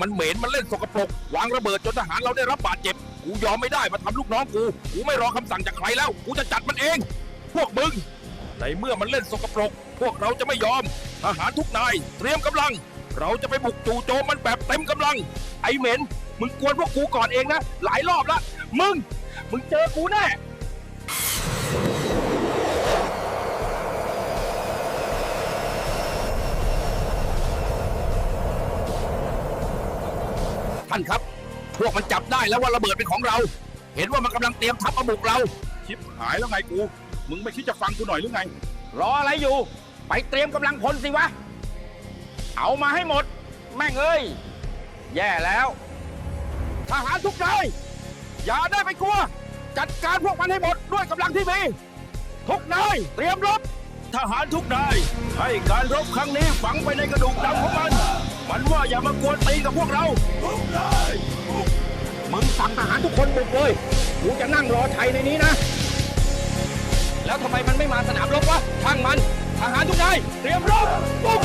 มันเหม็นมันเล่นสกปรกวางระเบิดจนทหารเราได้รับบาดเจ็บ กูยอมไม่ได้มาทำลูกน้องกู กูไม่รอคำสั่งจากใครแล้ว กูจะจัดมันเอง พวกมึง ในเมื่อมันเล่นสกปรก พวกเราจะไม่ยอม ทหารทุกนาย เตรียมกำลัง เราจะไปบุกจู่โจมมันแบบเต็มกำลัง ไอเหม็น มึงกวนพวกกูก่อนเองนะ หลายรอบละ มึง มึงเจอกูแน่ นครับ พวกมันจับได้แล้วว่าระเบิดเป็นของเรา เห็นว่ามันกำลังเตรียมทัพมาบุกเรา ชิบหายแล้วไงกู มึงไม่คิดจะฟังกูหน่อยหรือไง รออะไรอยู่ ไปเตรียมกำลังพลสิวะ เอามาให้หมด แม่งเอ้ย แย่แล้ว ทหารทุกนายอย่าได้ไปกลัว จัดการพวกมันให้หมดด้วยกำลังที่มี ทุกนายเตรียมรบ ทหารทุกนายให้การรบครั้งนี้ฝังไปในกระดูกดำของมัน มันว่าอย่ามากวนตีกับพวกเรามึงสั่งทหารทุกคนบุกเลยกูจะนั่งรอชัยในนี้นะ แล้วทำไมมันไม่มาสนามรบวะช่างมัน ทหารทุกนายเตรียมรบบุก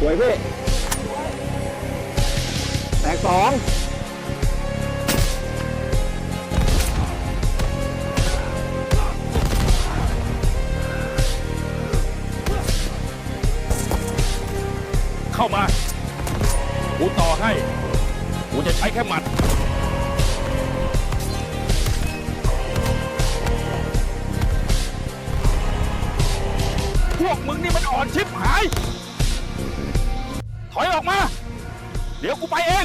สวยพี่แตกสองเข้ามา กูต่อให้ กูจะใช้แค่หมัด พวกมึงนี่มันอ่อนชิบหาย ถอยออกมา เดี๋ยวกูไปเอง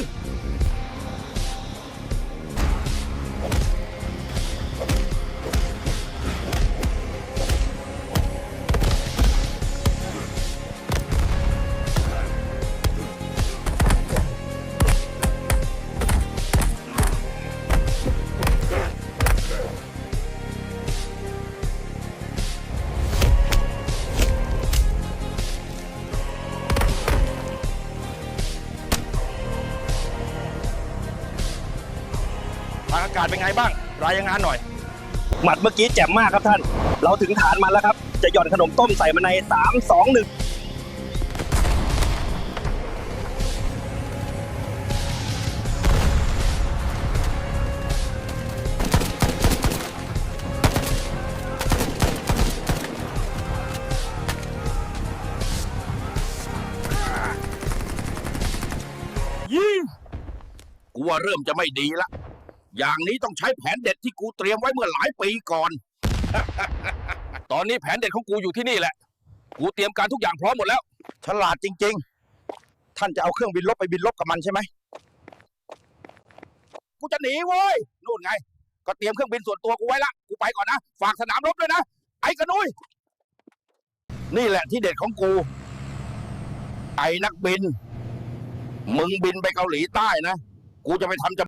ทางอากาศเป็นไงบ้าง รายงานหน่อย หมัดเมื่อกี้แจ่มมากครับท่าน เราถึงฐานมันแล้วครับ จะหย่อนขนมต้มใส่มาใน 3 2 1ยิงกูว่าเริ่มจะไม่ดีละ อย่างนี้ต้องใช้แผนเด็ดที่กูเตรียมไว้เมื่อหลายปีก่อน ตอนนี้แผนเด็ดของกูอยู่ที่นี่แหละ กูเตรียมการทุกอย่างพร้อมหมดแล้ว ฉลาดจริง ๆ ท่านจะเอาเครื่องบินลบไปบินลบกับมันใช่ไหม กูจะหนีเว้ย นู่นไง ก็เตรียมเครื่องบินส่วนตัวกูไว้ละ กูไปก่อนนะ ฝากสนามรบด้วยนะ ไอ้กระนุย นี่แหละที่เด็ดของกู ไอ้นักบิน มึงบินไปเกาหลีใต้นะ กูจะไปทำจ